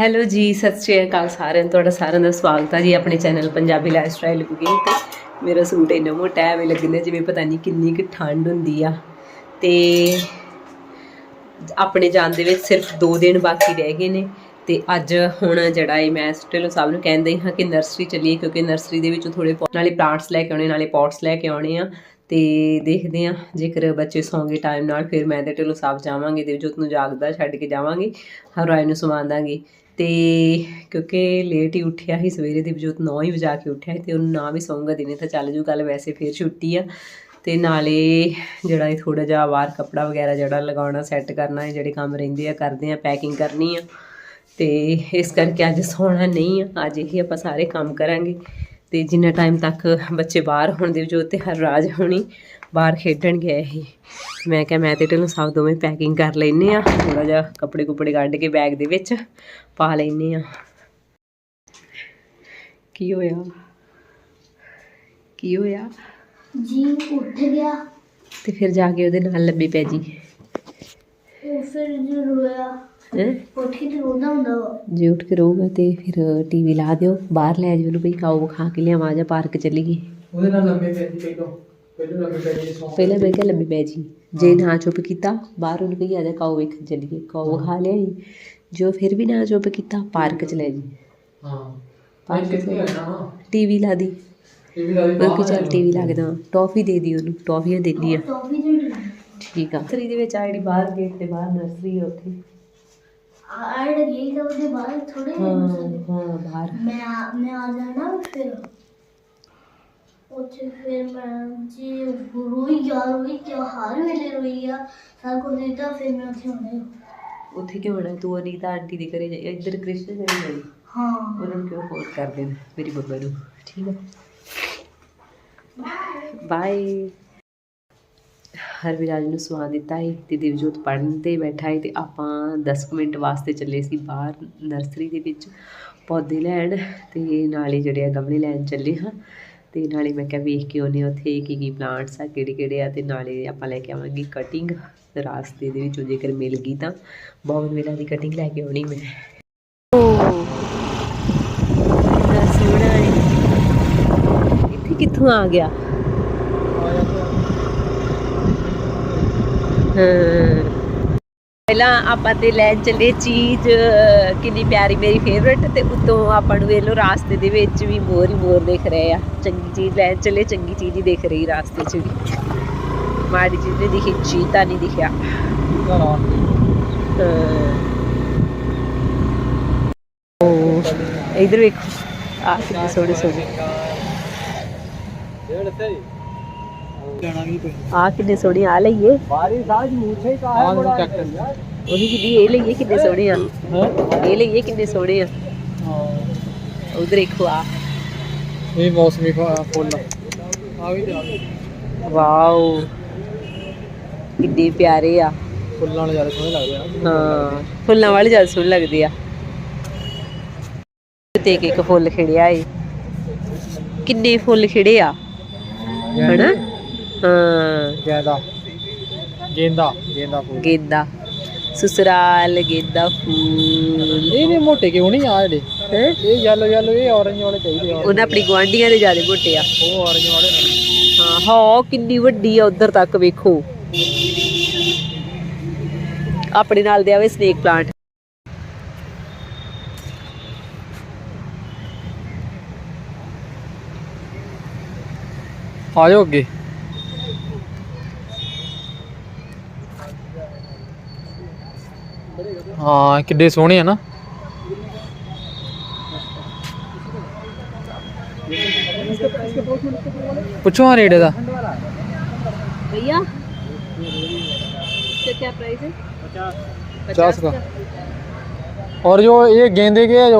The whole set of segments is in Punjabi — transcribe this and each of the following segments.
ਹੈਲੋ ਜੀ, ਸਤਿ ਸ਼੍ਰੀ ਅਕਾਲ ਸਾਰਿਆਂ ਨੂੰ, ਤੁਹਾਡਾ ਸਾਰਿਆਂ ਦਾ ਸਵਾਗਤ ਹੈ ਜੀ ਆਪਣੇ channel Punjabi lifestyle cooking ਤੇ। ਮੇਰਾ ਸੂਟ ਇੰਨਾ ਮੋਟਾ ਐਵੇਂ ਲੱਗਦਾ ਜਿਵੇਂ ਪਤਾ ਨਹੀਂ ਕਿੰਨੀ ਕੁ ਠੰਡ ਹੁੰਦੀ ਆ। ਤੇ ਆਪਣੇ ਜਾਣ ਦੇ ਵਿੱਚ ਸਿਰਫ 2 ਦਿਨ ਬਾਕੀ ਰਹਿ ਗਏ ਨੇ। ਤੇ ਅੱਜ ਹੁਣ ਜਿਹੜਾ ਇਹ ਮੈਂ ਢਿੱਲੋਂ ਸਾਹਿਬ ਨੂੰ ਕਹਿੰਦੇ ਹਾਂ ਕਿ ਨਰਸਰੀ ਚੱਲੀਏ, ਕਿਉਂਕਿ ਨਰਸਰੀ ਦੇ ਵਿੱਚੋਂ ਥੋੜੇ ਨਾਲੇ ਪਲਾਂਟਸ ਲੈ ਕੇ ਆਉਣੇ, ਨਾਲੇ ਪੌਟਸ ਲੈ ਕੇ ਆਉਣੇ ਆ। ਤੇ ਦੇਖਦੇ ਆ ਜੇਕਰ ਬੱਚੇ ਸੌਂਗੇ ਟਾਈਮ ਨਾਲ, ਫਿਰ ਮੈਂ ਤੇ ਢਿੱਲੋਂ ਸਾਹਿਬ ਜਾਵਾਂਗੇ ਦੇਵਜੋਤ ਨੂੰ ਜਾਗਦਾ ਛੱਡ ਕੇ ਜਾਵਾਂਗੇ। ਹਰਰਾਏ ਨੂੰ ਸਵਾਂ ਦਾਂਗੇ। ਤੇ ਕਿਉਂਕਿ ਲੇਟ ਹੀ ਉੱਠਿਆ ਸੀ, ਸਵੇਰੇ ਦੇਵਜੋਤ 9 ਹੀ ਵਜਾ ਕੇ ਉੱਠਿਆ ਸੀ ਤੇ ਉਹਨੂੰ ਨਾ ਵੀ ਸੌਂਗਾ, ਦਿਨੇ ਤਾਂ ਚੱਲ ਜੂ ਕੱਲ ਵੈਸੇ ਫਿਰ ਛੁੱਟੀ ਆ। ਤੇ ਨਾਲੇ ਜਿਹੜਾ ਇਹ ਥੋੜਾ ਜਿਹਾ ਬਾਹਰ ਕੱਪੜਾ ਵਗੈਰਾ ਜਿਹੜਾ ਲਗਾਉਣਾ ਸੈੱਟ ਕਰਨਾ ਹੈ ਜਿਹੜੇ ਕੰਮ ਰਹਿੰਦੇ ਆ, ਕਰਦੇ ਆ ਪੈਕਿੰਗ ਕਰਨੀ ਆ। ਤੇ ਇਸ ਕਰਕੇ ਅੱਜ ਸੌਣਾ ਨਹੀਂ ਆ, ਅੱਜ ਹੀ ਆਪਾਂ ਸਾਰੇ ਕੰਮ ਕਰਾਂਗੇ। ਤੇ ਜਿੰਨਾ ਟਾਈਮ ਤੱਕ ਬੱਚੇ ਬਾਹਰ ਹੋਣ ਦੇ ਜੋ ਤੇ ਹਰ ਰਾਜ ਹੋਣੀ ਬਾਹਰ ਖੇਡਣ ਗਏ ਸੀ ਮੈਂ ਕਿਹਾ ਮੈਂ ਤੇ ਢਿੱਲੋਂ ਸਾਹਿਬ ਦੋਵੇਂ ਪੈਕਿੰਗ ਕਰ ਲੈਨੇ ਆ ਥੋੜਾ ਜਿਹਾ ਕੱਪੜੇ ਕੁਪੜੇ ਕੱਢ ਕੇ ਬੈਗ ਦੇ ਵਿੱਚ ਪਾ ਲੈਨੇ ਆ ਕੀ ਹੋਇਆ? ਕੀ ਹੋਇਆ? ਜੀ ਉੱਠ ਗਿਆ। ਤੇ ਫਿਰ ਜਾ ਕੇ ਉਹਦੇ ਨਾਲ ਲੱਭੇ ਪੈ ਜੀ। ਉਹ ਫਿਰ ਜੋ ਰੋਇਆ। ਹੈਂ? ਉੱਠ ਕੇ ਤੇ ਰੋਂਦਾ ਹੁੰਦਾ ਵਾ ਜੇ ਉੱਠ ਕੇ ਰਹੂਗਾ ਤੇ ਫਿਰ ਟੀਵੀ ਲਾ ਦਿਓ ਬਾਹਰ ਲੈ ਜਾਓ ਉਹਨੂੰ ਭਈ ਖਾਓ ਖਾ ਕੇ ਲਿਆਵਾਂ ਜਾਂ ਪਾਰਕ ਚੱਲੀਏ। ਉਹਦੇ ਨਾਲ ਲੰਮੇ ਪੈ ਜੀ ਪਹਿਲੋਂ ਪਹਿਲੋਂ ਲੰਮੇ ਪੈ ਜੀ ਸੌਂ। ਪਹਿਲਾਂ ਮੈਂ ਕਿਹਾ ਲੱਭੇ ਪੈ ਜੀ। ਜੇ ਨਾ ਚੁੱਪ ਕੀਤਾ ਬਾਹਰ ਉਹਨੂੰ ਕਹੀ ਆ ਜਾ ਕਾਓ ਵੇਖਣ ਚੱਲੀਏ ਕਾਓ ਖਾ ਲਿਆਈ। ਜੋ ਫਿਰ ਵੀ ਨਾ ਚੁੱਪ ਕੀਤਾ ਪਾਰਕ ਚ ਲੈ ਜੀ। ਹਾਂ। ਪਾਰਕ ਚ। ਟੀਵੀ ਲਾ ਦੀ। ਇਹ ਵੀ ਲਾਦੀ ਮੈਂ ਕਿ ਚੱਲ ਟੀਵੀ ਲਾ ਕੇ ਦੇਵਾਂ। ਟੌਫੀ ਦੇ ਦੀ ਉਹਨੂੰ ਟੌਫੀਆਂ ਦੇਣੀ ਆ। ਟੌਫੀ ਦੇ ਠੀਕ ਆ। ਨਰਸਰੀ ਦੇ ਵਿੱਚ ਆ ਜਿਹੜੀ ਬਾਹਰ ਗੇਟ ਦੇ ਬਾਹਰ ਨਰਸਰੀ ਆ ਉੱਥੇ। ਆੜ ਗਈ ਤਾਂ ਉਹਦੇ ਬਾਅਦ ਥੋੜੇ ਹਾਂ ਹਾਂ ਬਾਹਰ। ਮੈਂ ਆ- ਮੈਂ ਆ ਜਾਣਾ ਫਿਰ। ਉੱਥੇ ਫਿਰ ਮੈਂ ਜੀ ਰੋਈ ਜਾ ਰੋਈ ਕਿ ਹਰ ਵੇਲੇ ਰੋਈ ਆ। ਸਾਰ ਕੋ ਦਿੱਤਾ ਫਿਰ ਮੈਂ ਉੱਥੇ ਆਉਣਾ ਉੱਥੇ ਕਿਉਂ ਹੋਣਾ ਤੂੰ ਅਨੀਤਾ ਆਂਟੀ ਦੇ ਘਰੇ ਜਾਈ ਇੱਧਰ ਕ੍ਰਿਸ਼ਨ ਦੇ ਘਰੇ ਜਾਈ। ਹਾਂ। ਉਹਨਾਂ ਨੂੰ ਕਿਉਂ ਫੋਨ ਕਰ ਦੇਣਾ ਮੇਰੀ ਬੱਬਾ ਨੂੰ। ਠੀਕ ਹੈ ਬਾਏ ਹਰ ਵਿਰਾਜ ਨੂੰ ਸਵਾ ਦਿੱਤਾ ਹੈ ਤੇ ਦਿਵਜੋਤ ਪੜਨ ਤੇ ਬੈਠਾ ਹੈ ਤੇ ਆਪਾਂ 10 ਕੁ ਮਿੰਟ ਵਾਸਤੇ ਚੱਲੇ ਸੀ ਬਾਹਰ ਨਰਸਰੀ ਦੇ ਵਿੱਚ ਪੌਦੇ ਲੈਣ ਤੇ ਨਾਲੇ ਜਿਹੜੇ ਆ ਗਮਲੇ ਲੈਣ ਚੱਲੇ ਹਾਂ। ਤੇ ਨਾਲੇ ਮੈਂ ਕਿਹਾ ਵੇਖ ਕੇ ਹਾਂ ਉੱਥੇ ਕੀ ਕੀ ਪਲਾਂਟਸ ਆ ਕਿਹੜੇ ਕਿਹੜੇ ਆ ਤੇ ਨਾਲੇ ਆਪਾਂ ਲੈ ਕੇ ਆਵਾਂਗੇ ਕਟਿੰਗ ਰਾਸਤੇ ਦੇ ਵਿੱਚੋਂ ਜੇਕਰ ਮਿਲ ਗਈ ਤਾਂ। ਬੌਗਨ ਵੇਲਾ ਦੀ ਕਟਿੰਗ ਲੈ ਕੇ ਆਉਣੀ ਮੈਂ। ਕਿੱਥੋਂ ਆ ਗਿਆ? ਪਹਿਲਾਂ ਆਪਾਂ ਤੇ ਲੈਣ ਚੱਲੇ ਚੀਜ਼ ਕਿੰਨੀ ਪਿਆਰੀ ਮੇਰੀ ਫੇਵਰਟ ਤੇ ਉਤੋਂ ਆਪਾਂ ਨੂੰ ਵੇਖ ਲਓ ਰਾਸਤੇ ਦੇ ਵਿੱਚ ਵੀ ਮੋਰ ਹੀ ਮੋਰ ਦਿਖ ਰਹੇ ਆ। ਚੰਗੀ ਚੀਜ਼ ਲੈਣ ਚੱਲੇ, ਚੰਗੀ ਚੀਜ਼ ਹੀ ਦਿਖ ਰਹੀ ਰਾਸਤੇ 'ਚ ਵੀ। ਮਾੜੀ ਚੀਜ਼ ਨਹੀਂ ਦਿਖੀ ਚੀਤਾ ਨਹੀਂ ਦਿਖਿਆ। ਘਰ ਆ ਹਾਂ। ਉਹ, ਇਧਰ ਵੇਖੋ। ਆ ਕਿੰਨੇ ਸੋਹਣੇ ਸੋਹਣੇ। ਜਾਣਾ ਵੀ ਕੋਈ ਆ ਕਿੰਨੇ ਸੋਹਣੇ ਆ ਲਈਏ। ਬਾਰੀ ਸਾਜ ਮੂਛੇ ਕਾ ਹੈ ਬੜਾ ਉਹਦੀ ਕਿੰਨੀ ਇਹ ਲਈਏ ਕਿੰਨੇ ਸੋਹਣੇ ਆ। ਇਹ ਲਈਏ ਕਿੰਨੇ ਸੋਹਣੇ ਆ। ਉਧਰ ਦੇਖੋ ਆ ਇਹ ਮੌਸਮੀ ਫੁੱਲ ਆ। ਵੀ। ਵਾਓ। ਕਿੰਨੇ ਪਿਆਰੇ ਆ। ਫੁੱਲਾਂ ਵਾਲੇ ਜ਼ਿਆਦਾ ਸੋਹਣੇ ਲੱਗਦੇ ਆ ਹਾਂ ਫੁੱਲਾਂ ਵਾਲੇ ਜ਼ਿਆਦਾ ਸੋਹਣੇ ਲੱਗਦੇ ਆ। ਤੇ ਇੱਕ ਇੱਕ ਫੁੱਲ ਖਿੜਿਆ ਏ। ਕਿੰਨੇ ਫੁੱਲ ਖਿੜੇ ਆ। ਹਨਾ? ਹਾਂ। ਗੈਂਦਾ। ਗੇਂਦਾ। ਗੇਂਦਾ ਫੁੱਲ। ਗੇਂਦਾ। ਸਸੁਰਾਲ ਗੇਂਦਾ ਫੂਲ। ਇਹ ਨੇ ਮੋਟੇ ਕਿਉਂ ਨਹੀਂ ਆ ਜਿਹੜੇ? ਹੈ? ਇਹ ਯੈਲੋ ਯੈਲੋ ਇਹ orange ਵਾਲੇ ਚਾਹੀਦੇ ਆ। ਉਹਨਾਂ ਆਪਣੀ ਗਵਾਂਢੀਆਂ ਦੇ ਜ਼ਿਆਦਾ ਮੋਟੇ ਆ। ਉਹ orange ਵਾਲੇ ਨੇ। ਹਾਂ ਹਾਂ ਕਿੰਨੀ ਵੱਡੀ ਆ ਉਧਰ ਤੱਕ ਵੇਖੋ। ਆਪਣੇ ਨਾਲ ਦੇ ਆਵੇ ਸਨੇਕ ਪਲਾਂਟ ਆ ਜਾਓ ਅੱਗੇ। ਹਾਂ ਕਿੱਡੇ ਸੋਹਣੇ ਆ ਨਾ ਪੁੱਛੋ ਆ ਰੇਟ ਦਾ भैया इसका क्या प्राइस है पचास का और जो ये गेंदे के है जो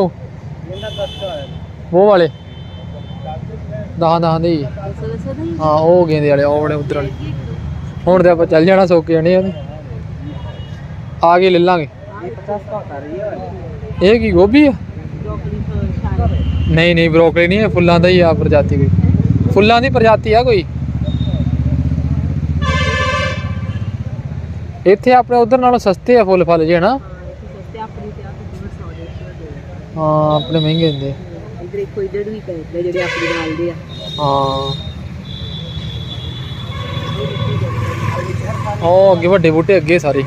वो वाले ਦਹਾਂ ਦਹਾਂ ਦੇ ਹੀ। ऐसा वैसा नहीं ਹਾਂ ਉਹ ਗੇਂਦੇ ਵਾਲੇ ਉਹ ਬੜੇ ਉਧਰ ਵਾਲੇ ਹੁਣ ਤੇ ਆਪਾਂ ਚੱਲ ਜਾਣਾ ਸੁੱਕ ਜਾਣੇ ਆ ਤੇ। ਆ ਕੇ ਲੈ ਲਾਂਗੇ। ਇਹ ਕੀ, ਗੋਭੀ ਆ? ਨਹੀਂ ਨਹੀਂ, ਬ੍ਰੋਕਲੀ ਨਹੀਂ, ਇਹ ਫੁੱਲਾਂ ਦਾ ਹੀ ਆ, ਪ੍ਰਜਾਤੀ ਕੋਈ। ਫੁੱਲਾਂ ਦੀ ਪ੍ਰਜਾਤੀ ਆ ਕੋਈ। ਇੱਥੇ ਆਪਣੇ ਉਧਰ ਨਾਲੋਂ ਸਸਤੇ ਆ ਫੁੱਲ ਫਲ ਜੇ ਨਾ ਆਪਣੇ ਮਹਿੰਗੇ ਹੁੰਦੇ। ਇਧਰ ਆ ਵੱਡੇ ਬੂਟੇ ਅੱਗੇ ਸਾਰੇ।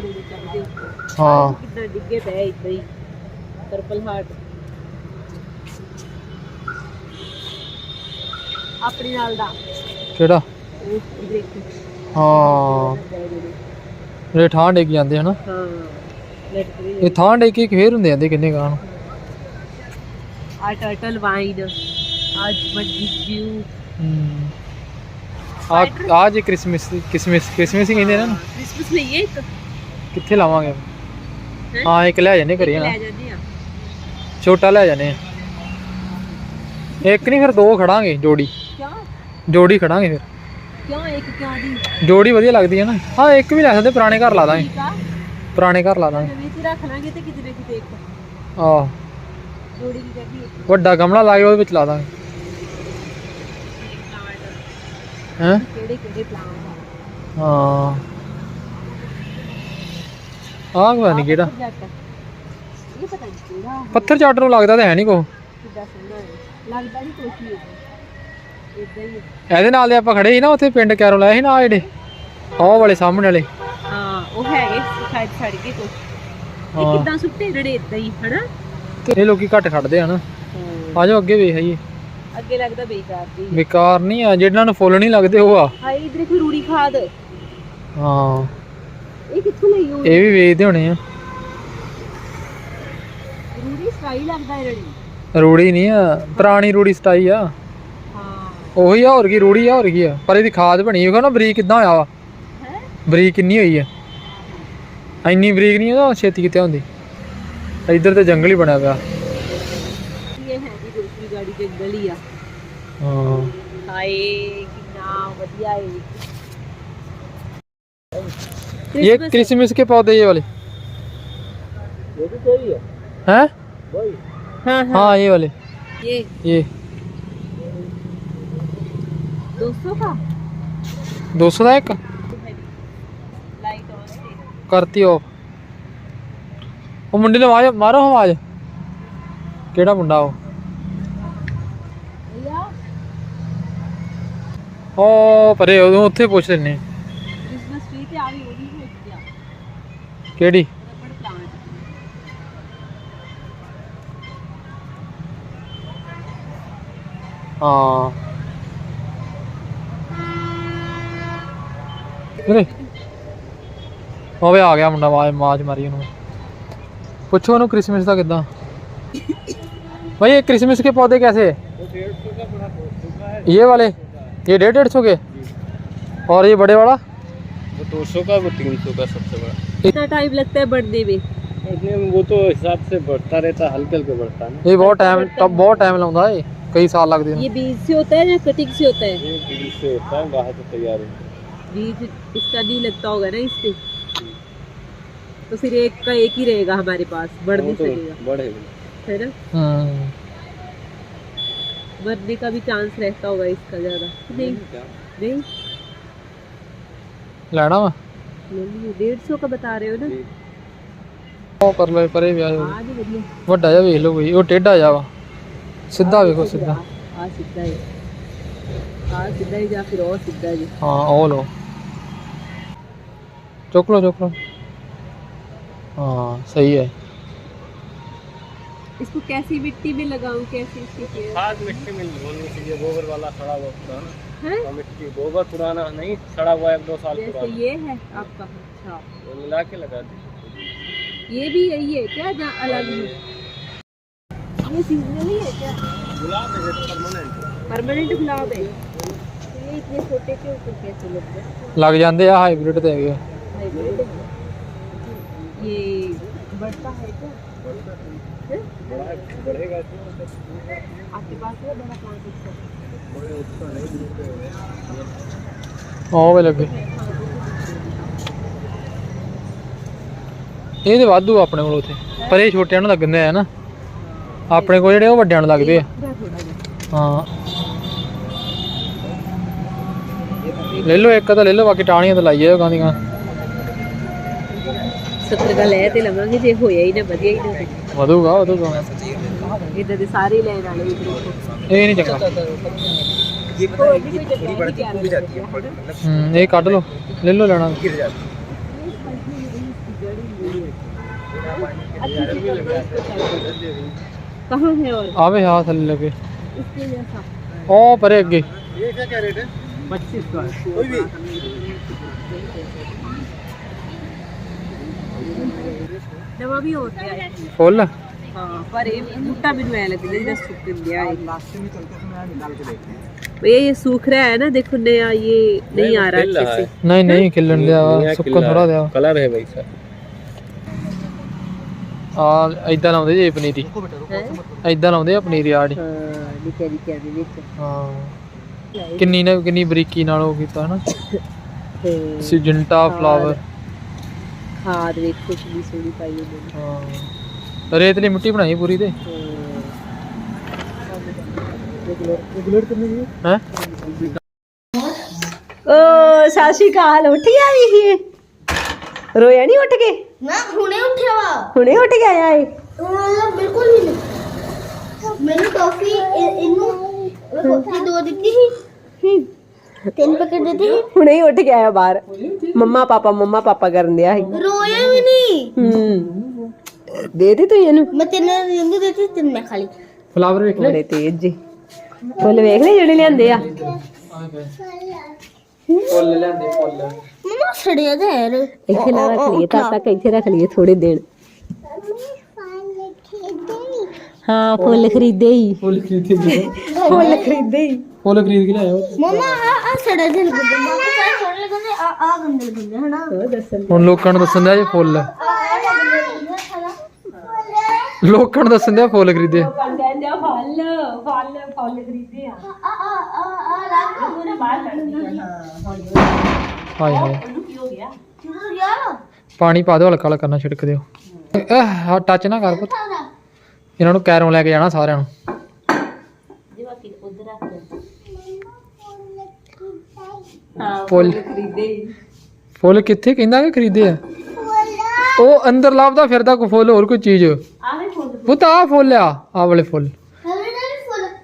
ਦੇਖ ਲਾ ਦੋ ਚਾਹੀਦੇ ਉੱਤੇ ਹਾਂ ਕਿੱਦਾਂ ਡਿੱਗੇ ਪਏ ਇਦਾਂ ਹੀ। ਪਰਪਲ ਹਾਰਟ ਆਪਣੇ ਨਾਲ ਦਾ। ਕਿਹੜਾ? ਉਹ ਇੱਕ ਹਾਂ। ਜਿਹੜੇ ਠਾਂ ਡੇਕ ਜਾਂਦੇ ਹਨਾ ਹਾਂ। ਲੈਟ ਕਰੀ ਇਹ ਥਾਂ ਡੇਕ ਕੇ ਫੇਰ ਹੁੰਦੇ ਜਾਂਦੇ ਕਿੰਨੇ ਗਾਣ ਆ ਟਰਟਲ ਵਾਈਨ ਅੱਜ ਵੱਡੀ ਜਿਊ ਆ ਆ ਜੇ ਕ੍ਰਿਸਮਸ ਕ੍ਰਿਸਮਸ ਕ੍ਰਿਸਮਸ ਹੀ ਕਹਿੰਦੇ ਨੇ। ਨਾ ਕ੍ਰਿਸਮਸ ਲਈਏ ਇੱਕ। ਕਿੱਥੇ ਲਾਵਾਂਗੇ? ਹਾਂ? ਇੱਕ ਲੈ ਜਾਨੇ ਕਰੀਏ ਨਾ ਲੈ ਜਾਂਦੇ ਆ। ਛੋਟਾ ਲੈ ਜਾਨੇ ਇੱਕ ਨਹੀਂ ਫਿਰ ਦੋ ਖੜਾਂਗੇ ਜੋੜੀ। ਕਿਉਂ ਜੋੜੀ ਖੜਾਂਗੇ ਫਿਰ। ਕਿਉਂ ਇੱਕ ਕਿਉਂ ਦੀ? ਜੋੜੀ ਵਧੀਆ ਲੱਗਦੀ ਹੈ ਨਾ। ਹਾਂ ਇੱਕ ਵੀ ਲੈ ਸਕਦੇ ਪੁਰਾਣੇ ਘਰ ਲਾ ਦਾਂਗੇ। ਪੁਰਾਣੇ ਘਰ ਲਾ ਦਾਂਗੇ। ਨਵੇਂ ਚ ਰੱਖ ਲਾਂਗੇ ਤੇ ਕਿਤੇ ਕਿਤੇ ਇੱਕ। ਆਹ। ਜੋੜੀ ਦੀ ਕਰਦੀ ਵੱਡਾ ਗਮਲਾ ਲਾ ਕੇ ਉਹਦੇ ਵਿੱਚ ਲਾ ਦਾਂਗੇ। ਹੈ? ਕਿਹੜੇ ਕਿਹੜੇ ਪਲਾਂਟ ਹਾਂ। ਆਹ ਪਤਾ ਨਹੀਂ ਕਿਹੜਾ। ਇਹ ਪਤਾ ਨਹੀਂ ਕਿਹੜਾ। ਪੱਥਰ ਚਾਟ ਨੂੰ ਲੱਗਦਾ ਤਾਂ ਹੈ ਨਹੀਂ ਕੋ ਕਿੱਦਾਂ ਸੋਹਣਾ ਹੈ। ਲੱਗਦਾ ਨਹੀਂ ਕੁਛ ਵੀ ਇਦਾਂ ਹੀ ਇਹਦੇ ਨਾਲ ਦੇ ਆਪਾਂ ਖੜੇ ਸੀ ਨਾ ਉੱਥੇ ਪਿੰਡ ਕੈਰੋਂ ਲਾਏ ਸੀ ਨਾ ਆਹ ਜਿਹੜੇ ਆਹ ਵਾਲੇ ਸਾਹਮਣੇ ਵਾਲੇ। ਹਾਂ ਉਹ ਹੈਗੇ ਸ਼ਾਇਦ ਛੱਡ ਕੇ ਕੁਛ। ਇਹ ਹਾਂ। ਕਿੱਦਾਂ ਸੁੱਟੇ ਜਿਹੜੇ ਇਦਾਂ ਹੀ ਹਨਾ? ਤੇ ਇਹ ਲੋਕੀ ਘੱਟ ਖੜਦੇ ਆ ਨਾ। ਆ ਜਾਓ ਅੱਗੇ ਵੇਖ ਆਈਏ। ਅੱਗੇ ਲੱਗਦਾ ਬੇਕਾਰ ਜੀ ਬੇਕਾਰ ਨਹੀਂ ਆ ਜਿਹਨਾਂ ਨੂੰ ਫੁੱਲ ਨਹੀਂ ਲੱਗਦੇ ਉਹ ਆ। ਹਾਏ ਇਧਰ ਕੋਈ ਰੂੜੀ ਖਾਦ। ਹਾਂ। ਇਹ ਕਿੱਥੋਂ ਲਈ ਉਹ ਇਹ ਵੀ ਵੇਚਦੇ ਹੋਣੇ ਆ। ਰੂੜੀ ਸਟਾਈਲ ਲੱਗਦਾ ਹੈ ਰੜੀ ਰੂੜੀ ਨਹੀਂ ਆ ਪੁਰਾਣੀ ਰੂੜੀ ਸਟਾਈ ਆ। ਹਾਂ। ਉਹੀ ਆ ਹੋਰ ਕੀ ਰੂੜੀ ਆ ਹੋਰ ਕੀ ਆ। ਪਰ ਇਹਦੀ ਖਾਦ ਬਣੀ ਹੋਗਾ ਨਾ ਬਰੀਕ ਕਿੱਦਾਂ ਹੋਇਆ ਵਾ? ਹੈ? ਬਰੀਕ ਕਿੰਨੀ ਹੋਈ ਆ? ਇੰਨੀ ਬਰੀਕ ਨਹੀਂ ਉਹਦਾ ਛੇਤੀ ਕਿਤੇ ਹੁੰਦੀ। ਇੱਧਰ ਤੇ ਜੰਗਲ ਹੀ ਬਣਿਆ ਪਿਆ। ਇਹ ਹੈ ਜੀ ਦੂਸਰੀ ਗਾੜੀ ਜੰਗਲ ਹੀ ਆ। ਹਾਂ। ਹਾਏ ਕਿੰਨਾ ਵਧੀਆ ਹੈ ये क्रिसमस के पौधे ये वाले ये भी सही है हैं हाँ हाँ ये वाले ये ये 200 का दो सौ का एक लाइट ऑन है करती ऑफ ਉਹ ਮੁੰਡੇ ਨੂੰ ਆਵਾਜ਼ ਮਾਰੋ ਆਵਾਜ਼ ਕਿਹੜਾ ਮੁੰਡਾ ਉਹ भैया ਉਹ ਪਰੇ ਉਹਨੂੰ ਉੱਥੇ ਪੁੱਛ ਲੈਨੇ ਕਿਹੜੀ रबड़ प्लांट ਹਾਂ ਵੀਰੇ ਹੋਵੇ ਆ ਗਿਆ ਮੁੰਡਾ ਆਵਾਜ਼ ਮਾਜ ਮਾਰੀ ਉਹਨੂੰ ਪੁੱਛੋ ਉਹਨੂੰ ਕ੍ਰਿਸਮਸ ਦਾ ਕਿਦਾਂ भाई ये क्रिसमस के पौधे कैसे है ये वाले ये डेढ़ डेढ़ सौ के और ये बड़े वाला वो दो सौ का वो तीन सौ का सबसे बड़ा कितना टाइम लगता है बढ़ने में। वो तो हिसाब से बढ़ता रहता हल्के हल्के बढ़ता है ये बहुत टाइम तब बहुत टाइम लगता है कई साल लग ये बीज से होता है या कटिंग से होता है? ये बीज से होता है बाहर से तैयार होता है। बीज इसका नहीं लगता होगा ना इससे हम्म। तो फिर एक का एक ही रहेगा हमारे पास बढ़ नहीं सकेगा तो बढ़ेगा। है ना? हम्म। मरने का भी चांस रहता होगा इसका ज़्यादा। नहीं नहीं? लेना डेढ़ सौ का बता रहे हो ना ਉਹ ਕਰ ਲੈ ਪਰੇ ਵੀ ਆ ਜਾਓ। आज बढ़िया ਵੱਡਾ ਜਿਹਾ ਵੇਖ ਲਓ ਕੋਈ ਉਹ ਟੇਢਾ ਜਾ ਵਾ ਸਿੱਧਾ ਵੇਖੋ ਸਿੱਧਾ आ सीधा है आ सीधा ही जा फिर और सीधा जी ਹਾਂ ਉਹ ਲੋ ਚੁੱਕ ਲਓ ਚੁੱਕ ਲਓ ਹਾਂ ਸਹੀ ਹੈ इसको कैसी मिट्टी में लगाऊं कैसी इसकी केयर खाद मिट्टी में बोलनी चाहिए गोबर वाला सड़ा हुआ पुराना है और मिट्टी गोबर पुराना नहीं सड़ा हुआ एक दो साल जैसे पुराना ये है आपका अच्छा वो मिला के लगा दीजिए ये भी यही है क्या जहाँ अलग है ये सीजनली है क्या गुलाब है परमानेंट परमानेंट गुलाब है तो ये इतने छोटे के ऊपर कैसे लग गए ਲੱਗ ਜਾਂਦੇ ਆ ਹਾਈਬ੍ਰਿਡ ਤੇ ਹੈਗੇ ਆ। हाइब्रिड है। ये बढ़ता है क्या हैं? बढ़ेगा आपके पास है बड़ा प्लांट ਆਹ ਵੇ ਲੱਗੇ। ਇਹ ਤੇ ਵਾਧੂ ਆਪਣੇ ਕੋਲ ਉਥੇ। ਪਰ ਇਹ ਛੋਟਿਆਂ ਨੂੰ ਲੱਗਦੇ ਆ ਨਾ। ਆਪਣੇ ਕੋਲ ਜਿਹੜੇ ਉਹ ਵੱਡਿਆਂ ਨੂੰ ਲੱਗਦੇ ਆ। ਹਾਂ। ਲੈ ਲੋ ਇੱਕ ਤਾਂ ਲੈ ਲੋ ਬਾਕੀ ਟਾਣੀਆਂ ਤਾਂ ਲਾਈਏ ਗਾਂ ਦੀਆਂ। ਦਾ ਲੈ ਤੇ ਲਵਾਂਗੇ ਜੇ ਹੋਇਆ ਹੀ ਨਾ ਵਧੀਆ ਹੀ ਨਾ। ਵਧੂਗਾ ਵਧੂਗਾ। ਇਦਾਂ ਦੇ ਸਾਰੇ ਲੈਣ ਵਾਲੇ ਵੀ ਦੇਖੋ ਇਹ ਨਹੀਂ ਚੰਗਾ ਹੂੰ ਇਹ ਕੱਢ ਲਓ ਲੈ ਲਓ ਲੈਣਾ ਕਹਾਂ ਹੈ और ਆਵੇ ਹਾਂ ਥੱਲੇ ਲੱਗੇ ਉਹ ਪਰੇ ਅੱਗੇ ਨਵਾਂ ਵੀ ਹੋ ਗਿਆ ਹੈ ਫੁੱਲ ਹਾਂ ਪਰ ਇਹ ਬੂਟਾ ਮੈਨੂੰ ਐ ਲੱਗਦਾ ਜਿਹਦਾ ਸੁੱਕ ਗਿਆ ਹੈ ये ये सूख रहा है ना देखो नया ये नहीं आ रहा अच्छे से ਨਹੀਂ ਨਹੀਂ ਖਿੱਲਣ ਦਿਆ ਸੁੱਕਣ ਥੋੜਾ ਦਿਆ कलर है भाई सर ਆ ਇਦਾਂ ਲਾਉਂਦੇ ਜੇ ਪਨੀਰੀ ਇਦਾਂ ਲਾਉਂਦੇ ਆ ਪਨੀਰੀ ਆੜੀ हाँ निके निके ਦੇ ਵਿੱਚ ਹਾਂ ਕਿੰਨੀ ਨਾ ਕਿੰਨੀ ਬਰੀਕੀ ਨਾਲ ਉਹ ਕੀਤਾ ਹਨਾ ਤੇ ਸਿਜੰਟਾ ਫਲਾਵਰ ਖਾਦ ਵੇਖੋ ਕਿੰਨੀ ਸੋਹਣੀ ਪਾਈ ਉਹਨੇ ਹਾਂ ਰੇਤਲੀ ਮਿੱਟੀ ਬਣਾਈ ਪੂਰੀ ਤੇ। ਹੈ? ਓ ਸਤਿ ਸ਼੍ਰੀ ਅਕਾਲ ਉੱਠ ਗਿਆ ਵੀ ਇਹ ਰੋਇਆ ਨਹੀਂ ਉੱਠ ਕੇ? ਮੈਂ ਹੁਣੇ ਉੱਠਿਆ ਵਾ। ਹੁਣੇ ਉੱਠ ਕੇ ਆਇਆ ਏ? ਮਤਲਬ ਬਿਲਕੁਲ ਵੀ ਨਹੀਂ। ਮੈਨੂੰ ਇਹ- ਇਹਨੂੰ ਟੌਫੀ ਦੋ ਦਿੱਤੀ ਸੀ। ਤਿੰਨ ਪੈਕੇਟ ਦਿੱਤੇ ਸੀ। ਹੁਣੇ ਹੀ ਉੱਠ ਕੇ ਆਇਆ ਬਾਹਰ। ਮੰਮਾ ਪਾਪਾ ਮੰਮਾ ਪਾਪਾ ਕਰਨ ਦਿਆ ਸੀ। ਰੋਇਆ ਵੀ ਨਹੀਂ। ਹੂੰ। ਦੇ ਦੇ ਤੂੰ ਇਹਨੂੰ? ਮੈਂ ਤਿੰਨ ਰਿੰਗ ਦਿੱਤੀ ਤਿੰਨ ਮੈਂ ਖਾਲੀ। ਫਲਾਵਰ ਵੇਖ ਲੈ। ਬੜੇ ਤੇਜ਼ ਜੀ। ਫੁੱਲ ਵੇਖ ਲੈ ਜਿਹੜੇ ਲਿਆਂਦੇ ਆ। ਫੁੱਲ ਲੈਂਦੇ ਫੁੱਲ। ਮਮਾ ਸੜਿਆ ਤਾਂ ਹੈ ਰੇ। ਇੱਥੇ ਨਾ ਰੱਖ ਲਈਏ ਤਾਂ ਤੱਕ ਇੱਥੇ ਰੱਖ ਲਈਏ ਥੋੜੇ ਦਿਨ। ਹਾਂ ਫੁੱਲ ਖਰੀਦੇ ਹੀ। ਫੁੱਲ ਖਰੀਦ ਕੇ ਫੁੱਲ ਖਰੀਦੇ ਹੀ। ਫੁੱਲ ਖਰੀਦ ਕੇ ਲਿਆਓ ਮਮਾ ਆ ਆ ਗੰਦੇ ਹਨਾ? ਦੱਸਣ ਹੁਣ ਲੋਕਾਂ ਨੂੰ ਦੱਸਣ ਫੁੱਲ ਆ ਹਨਾ ਲੋਕਾਂ ਨੂੰ ਦੱਸਣ ਦਿਆ ਫੁੱਲ ਖਰੀਦੇ। ਕਹਿੰਦੇ ਆ ਫੁੱਲ ਫੁੱਲ ਫੁੱਲ ਖਰੀਦੇ ਆ। ਆ ਆ ਆ ਆ ਲੱਗ ਉਹਨੇ ਬਾਹਰ ਕੱਢਦੀ ਆ। ਹਾਏ ਹਾਏ। ਉਹਨੂੰ ਕੀ ਹੋ ਗਿਆ? ਕਿਉਂ ਗਿਆ ਪਾਣੀ ਪਾ ਦਿਓ ਹਲਕਾ ਹਲਕਾ ਨਾ ਛਿੜਕ ਦਿਓ। ਆਹ ਟੱਚ ਨਾ ਕਰ ਪੁੱਤ। ਇਹਨਾਂ ਨੂੰ ਕੈਰੋਂ ਲੈ ਕੇ ਜਾਣਾ ਸਾਰਿਆਂ ਨੂੰ। ਬਾਕੀ ਉਧਰ ਰੱਖ ਲੈ ਹਾਂ ਫੁੱਲ ਖਰੀਦੇ ਹੀ। ਫੁੱਲ ਕਿੱਥੇ ਕਹਿੰਦਾ ਕਿ ਖਰੀਦੇ ਆ? ਉਹ ਅੰਦਰ ਲੱਭਦਾ ਫਿਰਦਾ ਕੋਈ ਫੁੱਲ ਹੋਰ ਕੋਈ ਚੀਜ਼। ਫੁੱਲ ਪੁੱਤ ਆ ਫੁੱਲ ਆ ਆ ਵਾਲੇ ਫੁੱਲ।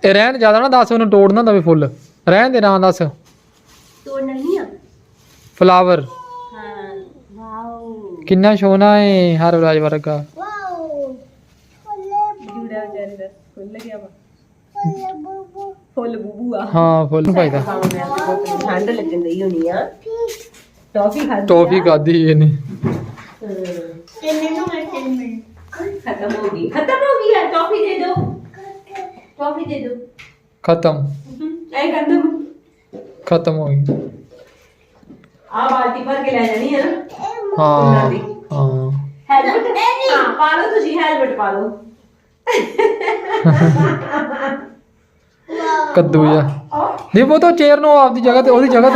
ਇਹ ਰਹਿਣ ਜ਼ਿਆਦਾ ਨਾ ਦੱਸ ਉਹਨੂੰ ਤੋੜਨਾ ਦਵੇ ਫੁੱਲ। ਰਹਿਣ ਦੇ ਨਾਂ ਦੱਸ। ਤੋੜਨਾ ਨਹੀਂ ਆ? ਫਲਾਵਰ। ਹਾਂ ਵਾਓ। ਕਿੰਨਾ ਸੋਹਣਾ ਏ ਹਰ ਰਾਜ ਵਰਗਾ। ਵਾਓ। ਜੂੜਾ ਵਿਚਾਰੇ ਦਾ ਫੁੱਲ ਗਿਆ ਵਾ। ਫੁੱਲ ਬੂਬੂ ਆ। ਹਾਂ ਫੁੱਲ ਭਾਈਦਾ ਠੰਡ ਲੱਗਣ ਦੀ ਹੋਣੀ ਆ। ਟੌਫੀ। ਖਾਦੀ ਟੋਫੀ ਖਾਦੀ ਇਹਨੇ। ਤਿੰਨ ਮਿੰਟ ਮੈਂ ਤਿੰਨ ਮਿੰਟ। ਖਤਮ ਹੋ ਗਈ। ਖਤਮ ਹੋ ਗਈ ਹੈ ਟੌਫੀ ਦੇ ਦਿਓ। ਟੌਫੀ ਦੇ ਦਿਓ। ਖਤਮ। ਐ ਕਰ ਦੋ। ਖਤਮ ਹੋ ਗਈ। ਆ ਬਾਲਟੀ ਭਰ ਕੇ ਲੈ ਜਾਣੀ ਹੈ ਨਾ। ਹਾਂ ਹਾਂ। ਹੈਲਮਟ ਹਾਂ ਪਾ ਲਓ ਤੁਸੀਂ ਹੈਲਮਟ ਪਾ ਲਓ। ਕੱਦੂ ਜਾ ਨਹੀਂ ਉਹ ਤਾਂ ਚੇਅਰ ਨੂੰ ਆਪਦੀ ਜਗ੍ਹਾ ਤੇ ਉਹਦੀ ਜਗ੍ਹਾ ਤੇ